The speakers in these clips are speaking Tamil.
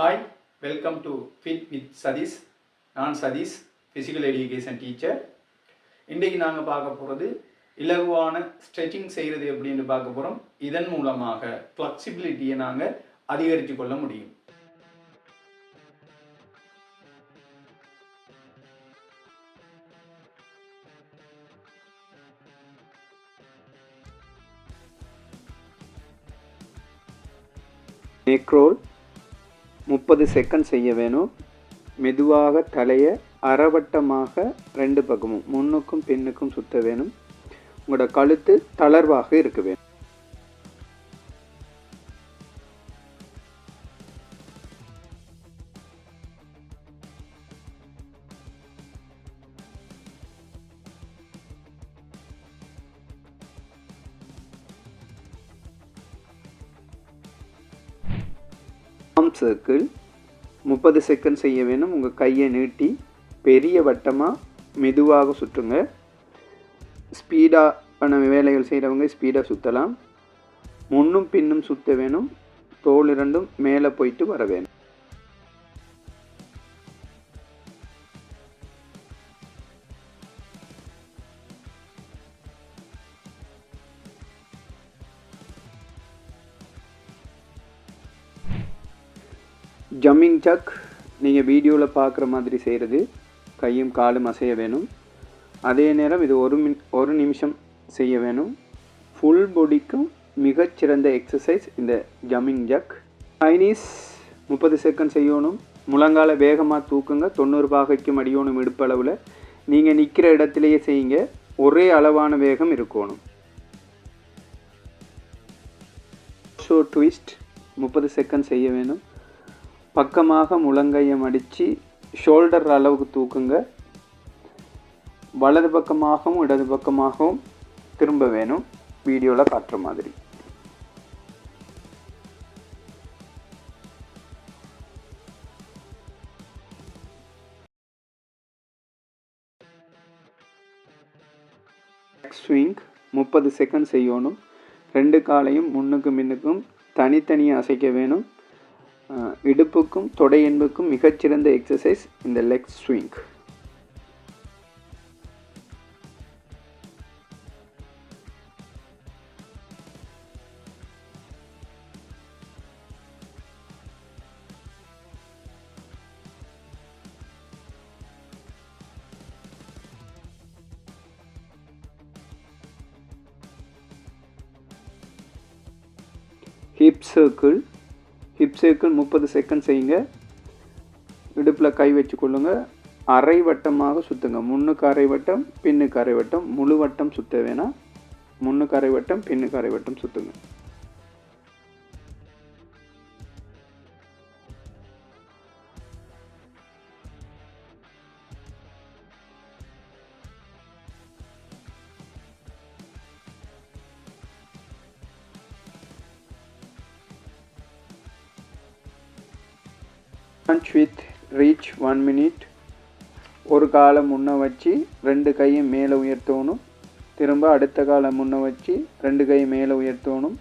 Hi welcome to fit with Sathish நான் சதீஷ் ஃபிசிக்கல் எஜுகேஷன் டீச்சர் இன்றைக்கு நாங்கள் பார்க்க போகிறது இலகுவான ஸ்ட்ரெச்சிங் செய்கிறது எப்படின்னு பார்க்க போகிறோம் இதன் மூலமாக ஃப்ளெக்சிபிலிட்டியை நாங்கள் அதிகரித்து கொள்ள முடியும். நெக்ரோல் முப்பது செகண்ட் செய்ய வேணும். மெதுவாக தலையை அறவட்டமாக ரெண்டு பக்கமும் முன்னுக்கும் பின்னுக்கும் சுத்த வேணும். உங்களோட கழுத்து தளர்வாக இருக்க வேணும். சர்க்கிள் முப்பது செகண்ட் செய்ய வேணும். உங்கள் கையை நீட்டி பெரிய வட்டமாக மெதுவாக சுற்றுங்க. ஸ்பீடான வேலைகள் செய்கிறவங்க ஸ்பீடாக சுற்றலாம் முன்னும் பின்னும் சுற்ற வேணும். தோல் இரண்டும் மேலே போயிட்டு வர வேணும். ஜம்மிங் ஜக் நீங்கள் வீடியோவில் பார்க்குற மாதிரி செய்கிறது கையும் காலும் அசைய வேணும். அதே நேரம் இது ஒரு மின் ஒரு நிமிஷம் செய்ய வேணும். ஃபுல் பாடிக்கும் மிகச்சிறந்த எக்ஸசைஸ் இந்த ஜம்மிங் ஜக் சைனீஸ் முப்பது செகண்ட் செய்யணும். முழங்கால வேகமாக தூக்குங்க. தொண்ணூறு பாகைக்கும் அடியோணும் இடுப்பளவில். நீங்கள் நிற்கிற இடத்துலையே செய்யுங்க. ஒரே அளவான வேகம் இருக்கணும். ஷோ ட்விஸ்ட் முப்பது செகண்ட் செய்ய வேணும். பக்கமாக முழங்கையை மடித்து ஷோல்டர் அளவுக்கு தூக்குங்க. வலது பக்கமாகவும் இடது பக்கமாகவும் திரும்ப வேணும். வீடியோவில் காட்டுற மாதிரி. ஸ்விங் முப்பது செகண்ட் செய்யணும். ரெண்டு காலையும் முன்னுக்கும் பின்னுக்கும் தனித்தனியாக அசைக்க வேணும். இடுப்புக்கும் தொடை என்புக்கும் மிகச்சிறந்த எக்ஸசைஸ் இந்த leg swing hip circle hip circle முப்பது செகண்ட் செய்யுங்க. இடுப்பில் கை வச்சு கொள்ளுங்க அரை வட்டமாக சுற்றுங்க முன்னுக்கு அரை வட்டம் பின்னுக்கு அரை வட்டம் முழு வட்டம் சுற்ற வேணாம். முன்னுக்கு அரை வட்டம் பின்னுக்கு அரை வட்டம் சுற்றுங்க punch with reach one minute. ஒரு காலை முன்ன வச்சு ரெண்டு கையும் மேலே உயர்த்தணும். திரும்ப அடுத்த காலை முன்ன வச்சு ரெண்டு கையும் மேலே உயர்த்தணும்.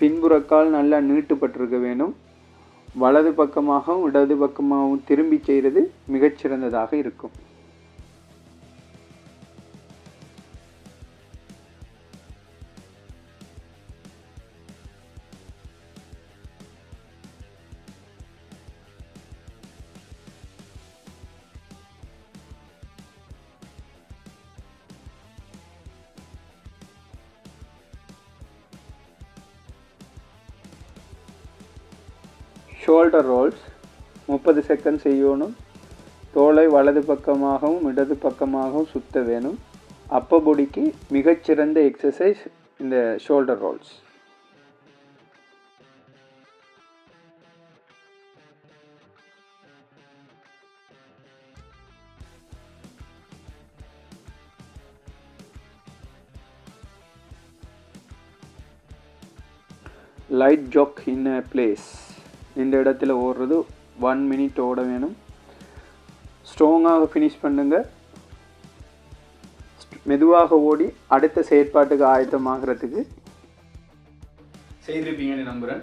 பின்புறக்கால் நல்லா நீட்டுப்பட்டிருக்க வேணும். வலது பக்கமாகவும் இடது பக்கமாகவும் திரும்பி செய்கிறது மிகச்சிறந்ததாக இருக்கும். ஷோல்டர் ரோல்ஸ் முப்பது செகண்ட் செய்யணும். தோலை வலது பக்கமாகவும் இடது பக்கமாகவும் சுத்த வேணும். அப்போ பொடிக்கு மிகச்சிறந்த எக்ஸசைஸ் இந்த shoulder rolls light jog in a place இந்த இடத்துல ஓடுறது ஒன் மினிட் ஓட வேணும். ஸ்ட்ராங்காக ஃபினிஷ் பண்ணுங்கள் மெதுவாக ஓடி அடுத்த செயற்பாட்டுக்கு ஆயத்தமாகிறதுக்கு. செய்திருப்பீங்கன்னு நம்புகிறேன்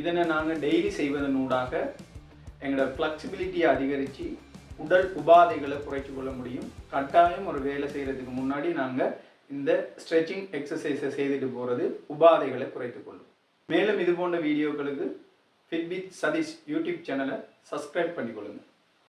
இதனை நாங்கள் டெய்லி செய்வதன் ஊடாக எங்களோட ஃப்ளெக்சிபிலிட்டியை அதிகரித்து உடல் உபாதைகளை குறைச்சி கொள்ள முடியும். கட்டாயம் ஒரு வேலை செய்கிறதுக்கு முன்னாடி நாங்கள் இந்த ஸ்ட்ரெச்சிங் எக்ஸசைஸை செய்துட்டு போகிறது உபாதைகளை குறைத்து கொள்ளும். மேலும் இது போன்ற வீடியோக்களுக்கு ஃபிட்பிட் சதீஷ் யூடியூப் சேனலை சப்ஸ்கிரைப் பண்ணிக்கொள்ளுங்கள்